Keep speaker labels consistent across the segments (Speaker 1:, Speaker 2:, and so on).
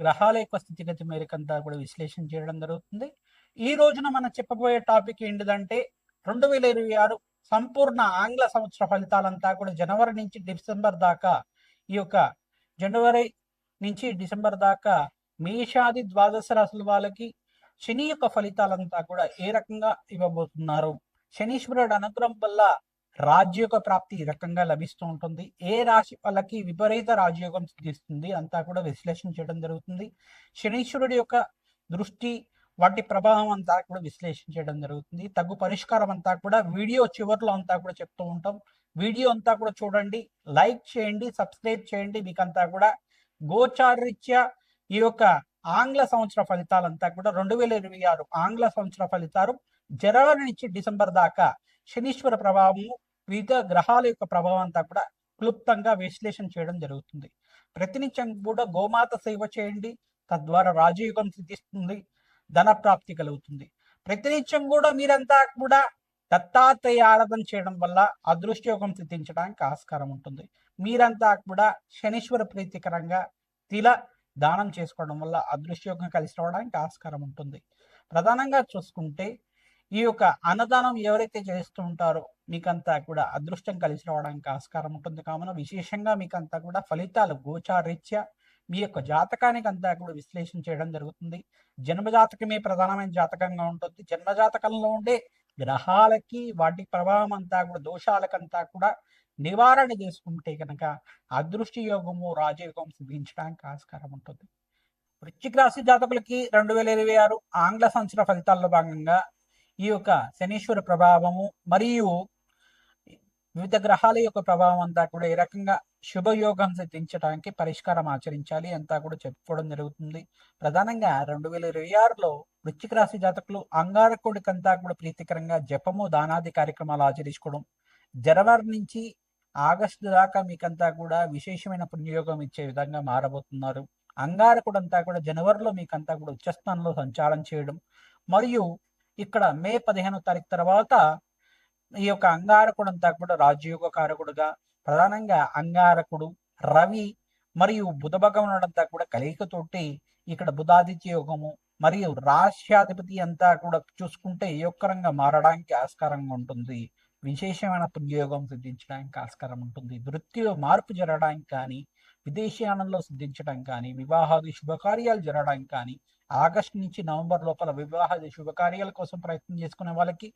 Speaker 1: గ్రహాల యొక్క స్థితిగతి మేరకంతా కూడా విశ్లేషణ చేయడం జరుగుతుంది. ఈ రోజున మనం చెప్పబోయే టాపిక్ ఏంటిదంటే రెండు వేల ఇరవై ఆరు సంపూర్ణ ఆంగ్ల సంవత్సర ఫలితాలంతా కూడా జనవరి నుంచి డిసెంబర్ దాకా ఈ యొక్క జనవరి నుంచి డిసెంబర్ దాకా మేషాది ద్వాదశ రాశుల వాళ్ళకి శని యొక్క ఫలితాలంతా కూడా ఏ రకంగా ఇవ్వబోతున్నారు? శనీశ్వరుడు అనుగ్రహం వల్ల రాజ్యోగ ప్రాప్తి ఈ రకంగా లభిస్తూ ఉంటుంది. ఏ రాశి వాళ్ళకి విపరీత రాజయోగం సిద్ధిస్తుంది అంతా కూడా విశ్లేషణ చేయడం జరుగుతుంది. శనీశ్వరుడి యొక్క దృష్టి వాటి ప్రభావం అంతా కూడా విశ్లేషణ చేయడం జరుగుతుంది. తగు పరిష్కారం అంతా కూడా వీడియో చివరిలో అంతా కూడా చెప్తూ ఉంటాం. వీడియో అంతా కూడా చూడండి లైక్ చేయండి సబ్స్క్రైబ్ చేయండి. మీకంతా కూడా గోచారరీత్యా ఈ యొక్క ఆంగ్ల సంవత్సర ఫలితాలంతా కూడా రెండు వేల ఇరవై ఆరు ఆంగ్ల సంవత్సర ఫలితాలు జనవరి నుంచి డిసెంబర్ దాకా శనీశ్వర ప్రభావము వివిధ గ్రహాల యొక్క ప్రభావం అంతా కూడా క్లుప్తంగా విశ్లేషణ చేయడం జరుగుతుంది. ప్రతినిత్యం కూడా గోమాత సేవ చేయండి తద్వారా రాజయోగం సిద్ధిస్తుంది ధన ప్రాప్తి కలుగుతుంది. ప్రతినిత్యం కూడా మీరంతా కూడా దత్తాత్రేయ ఆరాధన చేయడం వల్ల అదృష్టయోగం సిద్ధించడానికి ఆస్కారం ఉంటుంది. మీరంతా కూడా శనీశ్వర ప్రీతికరంగా తిల దానం చేసుకోవడం వల్ల అదృష్టయోగం కలిసి రావడానికి ఆస్కారం ఉంటుంది. ప్రధానంగా చూసుకుంటే ఈ యొక్క అన్నదానం ఎవరైతే చేస్తూ ఉంటారో మీకంతా కూడా అదృష్టం కలిసి రావడానికి ఆస్కారం ఉంటుంది. కావున విశేషంగా మీకంతా కూడా ఫలితాలు గోచారీత్యా మీ యొక్క జాతకానికి అంతా కూడా విశ్లేషణ చేయడం జరుగుతుంది. జన్మ జాతకమే ప్రధానమైన జాతకంగా ఉంటుంది. జన్మ జాతకంలో ఉండే గ్రహాలకి వాటి ప్రభావం అంతా కూడా దోషాలకంతా కూడా నివారణ చేసుకుంటే కనుక అదృష్టి యోగము రాజయోగం సిద్ధించడానికి ఆస్కారం ఉంటుంది. వృశ్చిక రాశి జాతకులకి రెండు వేల ఇరవై ఆరు ఆంగ్ల సంవత్సర ఫలితాల్లో భాగంగా ఈ యొక్క శనీశ్వర ప్రభావము మరియు వివిధ గ్రహాల యొక్క ప్రభావం అంతా కూడా ఏ రకంగా శుభయోగం సిద్ధించడానికి పరిష్కారం ఆచరించాలి అంతా కూడా చెప్పుకోవడం జరుగుతుంది. ప్రధానంగా రెండు వేల ఇరవై ఆరులో వృశ్చిక రాశి జాతకులు అంగారకుడికంతా కూడా ప్రీతికరంగా జపము దానాది కార్యక్రమాలు ఆచరించుకోవడం జనవరి నుంచి ఆగస్టు దాకా మీకంతా కూడా విశేషమైన పుణ్యయోగం ఇచ్చే విధంగా మారబోతున్నారు. అంగారకుడంతా కూడా జనవరిలో మీకంతా కూడా ఉచ్చస్థానంలో సంచారం చేయడం మరియు ఇక్కడ మే పదిహేనో తారీఖు తర్వాత ఈ యొక్క అంగారకుడు అంతా కూడా రాజయోగ కారకుడుగా ప్రధానంగా అంగారకుడు రవి మరియు బుధ భగవనుడంతా కూడా కలయికతోటి ఇక్కడ బుధాదిత్య యోగము మరియు రాష్ట్రాధిపతి అంతా కూడా చూసుకుంటే యోగకరంగా మారడానికి ఆస్కారంగా ఉంటుంది. విశేషమైన పుణ్యయోగం సిద్ధించడానికి ఆస్కారం ఉంటుంది. వృత్తిలో మార్పు జరగడానికి కానీ విదేశీయానంలో సిద్ధించడం కానీ వివాహాది శుభకార్యాలు జరగడం కానీ ఆగస్టు నుంచి నవంబర్ లోపల వివాహాది శుభకార్యాల కోసం ప్రయత్నం చేసుకునే వాళ్ళకి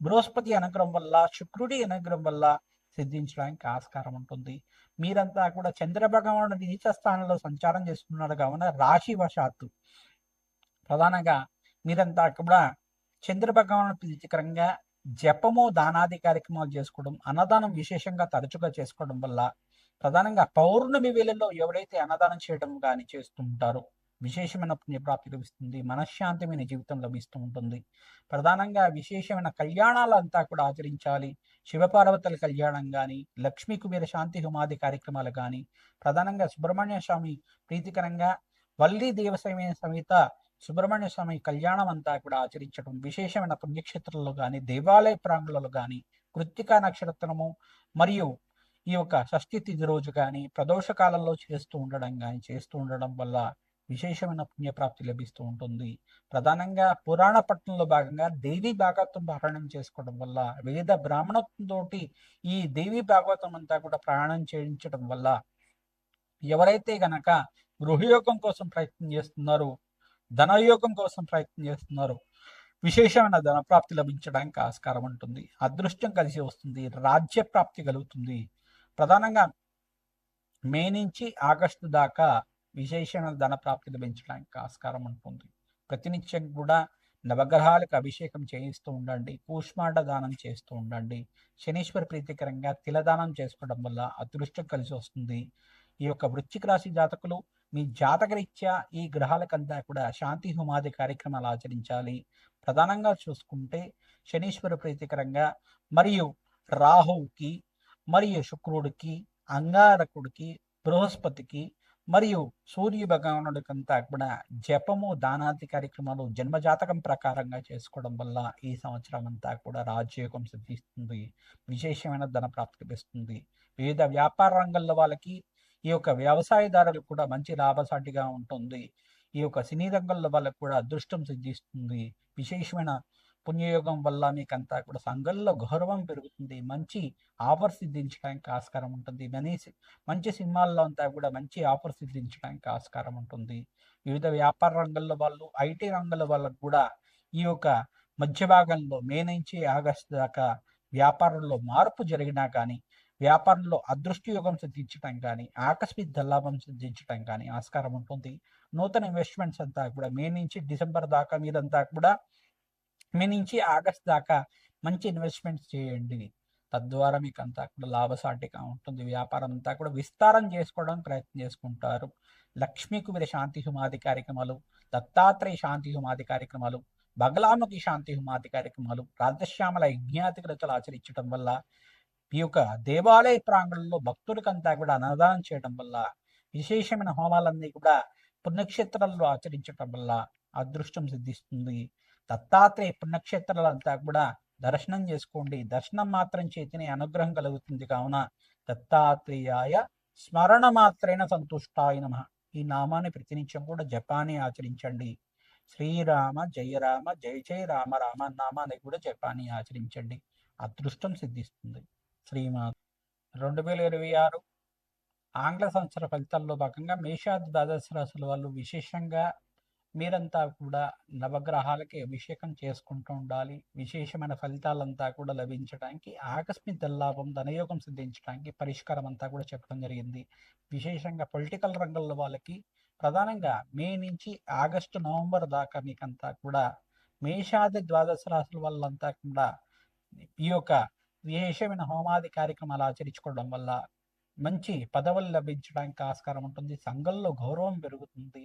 Speaker 1: బృహస్పతి అనుగ్రహం వల్ల శుక్రుడి అనుగ్రహం వల్ల సిద్ధించడానికి ఆస్కారం ఉంటుంది. మీరంతా కూడా చంద్ర భగవానుడు నీచ స్థానంలో సంచారం చేస్తున్నారు కావున రాశి వశాత్తు. ప్రధానంగా మీరంతా కూడా చంద్ర భగవాను ప్రీతికరంగా జపము దానాది కార్యక్రమాలు చేసుకోవడం అన్నదానం విశేషంగా తరచుగా చేసుకోవడం వల్ల ప్రధానంగా పౌర్ణమి వేళల్లో ఎవరైతే అన్నదానం చేయడం కానీ చేస్తూ ఉంటారో విశేషమైన పుణ్యప్రాప్తి లభిస్తుంది మనశ్శాంతిమైన జీవితం లభిస్తూ ఉంటుంది. ప్రధానంగా విశేషమైన కళ్యాణాలంతా కూడా ఆచరించాలి. శివపార్వతుల కళ్యాణం కానీ లక్ష్మీ కుబేర శాంతి హుమాది కార్యక్రమాలు కానీ ప్రధానంగా సుబ్రహ్మణ్య స్వామి ప్రీతికరంగా వల్లి దేవసమైన సమేత సుబ్రహ్మణ్య స్వామి కళ్యాణం అంతా కూడా ఆచరించడం విశేషమైన పుణ్యక్షేత్రంలో కానీ దేవాలయ ప్రాంగణంలో కానీ కృత్తికా నక్షత్రము మరియు ఈ యొక్క షష్ఠి తిథి రోజు కానీ ప్రదోష కాలంలో చేస్తూ ఉండడం కానీ చేస్తూ ఉండడం వల్ల విశేషమైన పుణ్యప్రాప్తి లభిస్తూ ఉంటుంది. ప్రధానంగా పురాణ పట్టణంలో భాగంగా దేవి భాగవతం పారాయణం చేసుకోవడం వల్ల వేద బ్రాహ్మణత్వంతో ఈ దేవి భాగవతం అంతా కూడా ప్రయాణం చేయించడం వల్ల ఎవరైతే గనక గృహయోగం కోసం ప్రయత్నం చేస్తున్నారో ధనయోగం కోసం ప్రయత్నం చేస్తున్నారో విశేషమైన ధన ప్రాప్తి లభించడానికి ఆస్కారం ఉంటుంది. అదృష్టం కలిసి వస్తుంది. రాజ్య ప్రాప్తి కలుగుతుంది. ప్రధానంగా మే నుంచి ఆగస్టు దాకా విశేషమైన ధన ప్రాప్తి లభించడానికి ఆస్కారం ఉంటుంది. ప్రతినిత్యం కూడా నవగ్రహాలకు అభిషేకం చేయిస్తూ ఉండండి కూష్మాండ దానం చేస్తూ ఉండండి. శనీశ్వర ప్రీతికరంగా తిలదానం చేసుకోవడం వల్ల అదృష్టం కలిసి వస్తుంది. ఈ యొక్క వృశ్చిక రాశి జాతకులు మీ జాతకరీత్యా ఈ గ్రహాలకంతా కూడా శాంతి హుమాది కార్యక్రమాలు ఆచరించాలి. ప్రధానంగా చూసుకుంటే శనీశ్వర ప్రీతికరంగా మరియు రాహువుకి మరియు శుక్రుడికి అంగారకుడికి బృహస్పతికి మరియు సూర్య భగవానుడికంతా కూడా జపము దానాది కార్యక్రమాలు జన్మజాతకం ప్రకారంగా చేసుకోవడం వల్ల ఈ సంవత్సరం అంతా కూడా రాజయోగం సిద్ధిస్తుంది. విశేషమైన ధన ప్రాప్తి లభిస్తుంది. వివిధ వ్యాపార రంగంలో వాళ్ళకి ఈ యొక్క వ్యవసాయదారులకు కూడా మంచి లాభసాటిగా ఉంటుంది. ఈ యొక్క సినీ రంగంలో వాళ్ళకు కూడా అదృష్టం సిద్ధిస్తుంది. విశేషమైన పుణ్యయోగం వల్ల మీకంతా కూడా సంఘంలో గౌరవం పెరుగుతుంది. మంచి ఆఫర్ సిద్ధించడానికి ఆస్కారం ఉంటుంది. మనీ మంచి సినిమాల్లో అంతా కూడా మంచి ఆఫర్ సిద్ధించడానికి ఆస్కారం ఉంటుంది. వివిధ వ్యాపార రంగంలో వాళ్ళు ఐటీ రంగంలో వాళ్ళకు కూడా ఈ యొక్క మధ్య భాగంలో మే నుంచి ఆగస్టు దాకా వ్యాపారంలో మార్పు జరిగినా కానీ వ్యాపారంలో అదృష్టి యోగం సిద్ధించడం కానీ ఆకస్మిక దల్లాభం సిద్ధించడం కానీ ఆస్కారం ఉంటుంది. నూతన ఇన్వెస్ట్మెంట్స్ అంతా కూడా మే నుంచి డిసెంబర్ దాకా మీరంతా కూడా మే నుంచి ఆగస్ట్ దాకా మంచి ఇన్వెస్ట్మెంట్స్ చేయండి. తద్వారా మీకు అంతా కూడా లాభసాటిగా ఉంటుంది. వ్యాపారం అంతా కూడా విస్తారం చేసుకోవడానికి ప్రయత్నం చేసుకుంటారు. లక్ష్మీ కుబేర శాంతి హుమాది కార్యక్రమాలు దత్తాత్రేయ శాంతి హుమాది కార్యక్రమాలు బగలాముఖి శాంతి హుమాది కార్యక్రమాలు రాధశ్యామల యజ్ఞాతి కృతలు ఆచరించడం వల్ల ఈ యొక్క దేవాలయ ప్రాంగణంలో భక్తులకంతా కూడా అన్నదానం చేయడం వల్ల విశేషమైన హోమాలన్నీ కూడా పుణ్యక్షేత్రాల్లో ఆచరించడం వల్ల అదృష్టం సిద్ధిస్తుంది. దత్తాత్రేయ పుణ్యక్షేత్రాలంతా కూడా దర్శనం చేసుకోండి. దర్శనం మాత్రం చేతిని అనుగ్రహం కలుగుతుంది. కావున దత్తాత్రేయాయ స్మరణ మాత్రైన సంతుష్టాయ నమ. ఈ నామాన్ని ప్రతినిత్యం కూడా జపాన్ని ఆచరించండి. శ్రీరామ జయ రామ జయ జయ రామ రామ నామాన్ని కూడా జపాన్ని ఆచరించండి. అదృష్టం సిద్ధిస్తుంది. శ్రీమా రెండు వేల ఇరవై ఆరు ఆంగ్ల సంవత్సర ఫలితాల్లో భాగంగా మేషాది ద్వాదశ రాశుల వాళ్ళు విశేషంగా మీరంతా కూడా నవగ్రహాలకి అభిషేకం చేసుకుంటూ ఉండాలి. విశేషమైన ఫలితాలంతా కూడా లభించడానికి ఆకస్మిక లాభం ధనయోగం సిద్ధించడానికి పరిష్కారం అంతా కూడా చెప్పడం జరిగింది. విశేషంగా పొలిటికల్ రంగంలో వాళ్ళకి ప్రధానంగా మే నుంచి ఆగస్టు నవంబర్ దాకా మీకంతా కూడా మేషాది ద్వాదశ రాశుల వాళ్ళంతా కూడా ఈ యొక్క విశేషమైన హోమాది కార్యక్రమాలు ఆచరించుకోవడం వల్ల మంచి పదవులు లభించడానికి ఆస్కారం ఉంటుంది. సంఘంలో గౌరవం పెరుగుతుంది.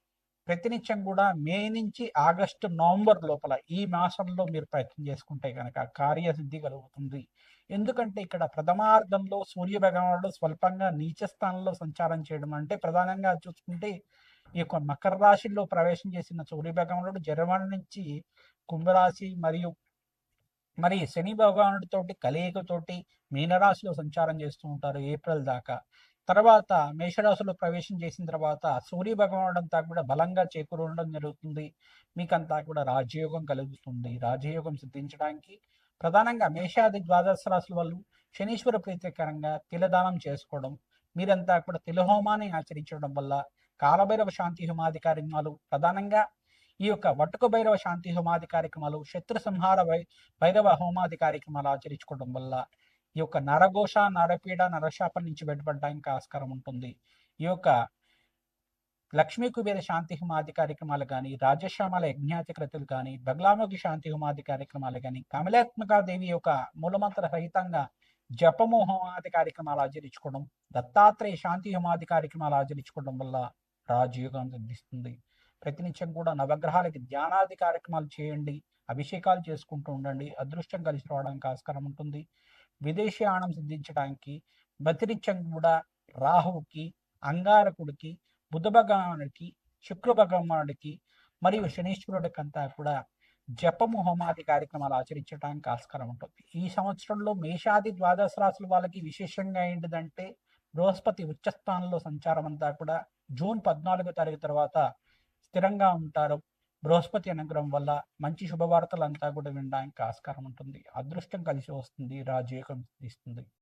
Speaker 1: ప్రతినిత్యం కూడా మే నుంచి ఆగస్టు నవంబర్ లోపల ఈ మాసంలో మీరు ప్రయత్నం చేసుకుంటే కనుక కార్యసిద్ధి కలుగుతుంది. ఎందుకంటే ఇక్కడ ప్రథమార్థంలో సూర్య భగవానుడు స్వల్పంగా నీచ స్థానంలో సంచారం చేయడం అంటే ప్రధానంగా చూసుకుంటే ఈ యొక్క మకర రాశిలో ప్రవేశం చేసిన సూర్య భగవానుడు జర్మనీ నుంచి కుంభరాశి మరియు మరి శని భగవానుడితోటి కలయికతోటి మీనరాశిలో సంచారం చేస్తూ ఉంటారు ఏప్రిల్ దాకా. తర్వాత మేషరాశిలో ప్రవేశం చేసిన తర్వాత సూర్య భగవానుడు అంతా కూడా బలంగా చేకూరడం జరుగుతుంది. మీకంతా కూడా రాజయోగం కలుగుతుంది. రాజయోగం సిద్ధించడానికి ప్రధానంగా మేషాది ద్వాదశ రాశుల వాళ్ళు శనీశ్వర ప్రీతికరంగా తిలదానం చేసుకోవడం మీరంతా కూడా తిలహోమాన్ని ఆచరించడం వల్ల కాలభైరవ శాంతి హోమాది కార్యక్రమాలు ప్రధానంగా ఈ యొక్క వటుక భైరవ శాంతి హోమాది కార్యక్రమాలు శత్రు సంహార భై భైరవ హోమాది కార్యక్రమాలు ఆచరించుకోవడం వల్ల ఈ యొక్క నరఘోష నరపీడ నరశాపం నుంచి బయటపడడానికి ఆస్కారం ఉంటుంది. ఈ యొక్క లక్ష్మీ కుబేర శాంతి హిమాది కార్యక్రమాలు కానీ రాజశ్యామల యజ్ఞాతికృతులు కానీ బగ్లాముఖి శాంతి హిమాది కార్యక్రమాలు కానీ కమలాత్మకాదేవి యొక్క మూలమంత్ర రహితంగా జపము హోమాది కార్యక్రమాలు ఆచరించుకోవడం దత్తాత్రేయ శాంతి హోమాది కార్యక్రమాలు ఆచరించుకోవడం వల్ల రాజయోగం సిద్ధిస్తుంది ప్రతినిత్యం కూడా నవగ్రహాలకి ధ్యానాది కార్యక్రమాలు చేయండి అభిషేకాలు చేసుకుంటూ ఉండండి అదృష్టం కలిసి రావడానికి ఆస్కారం ఉంటుంది. విదేశీయానం సిద్ధించడానికి ప్రతినిత్యం కూడా రాహువుకి అంగారకుడికి బుధ భగవానుడికి శుక్ర భగవానుడికి మరియు శనీశ్వరుడికి అంతా కూడా జపము హోమాది కార్యక్రమాలు ఆచరించడానికి ఆస్కారం ఉంటుంది. ఈ సంవత్సరంలో మేషాది ద్వాదశ రాసుల వాళ్ళకి విశేషంగా ఏంటిదంటే బృహస్పతి ఉచ్చస్థానంలో సంచారం అంతా కూడా జూన్ పద్నాలుగో తారీఖు తర్వాత స్థిరంగా ఉంటారు. బృహస్పతి అనుగ్రహం వల్ల మంచి శుభవార్తలు అంతా కూడా వినడానికి ఆస్కారం ఉంటుంది. అదృష్టం కలిసి వస్తుంది. రాజయోగం ఇస్తుంది.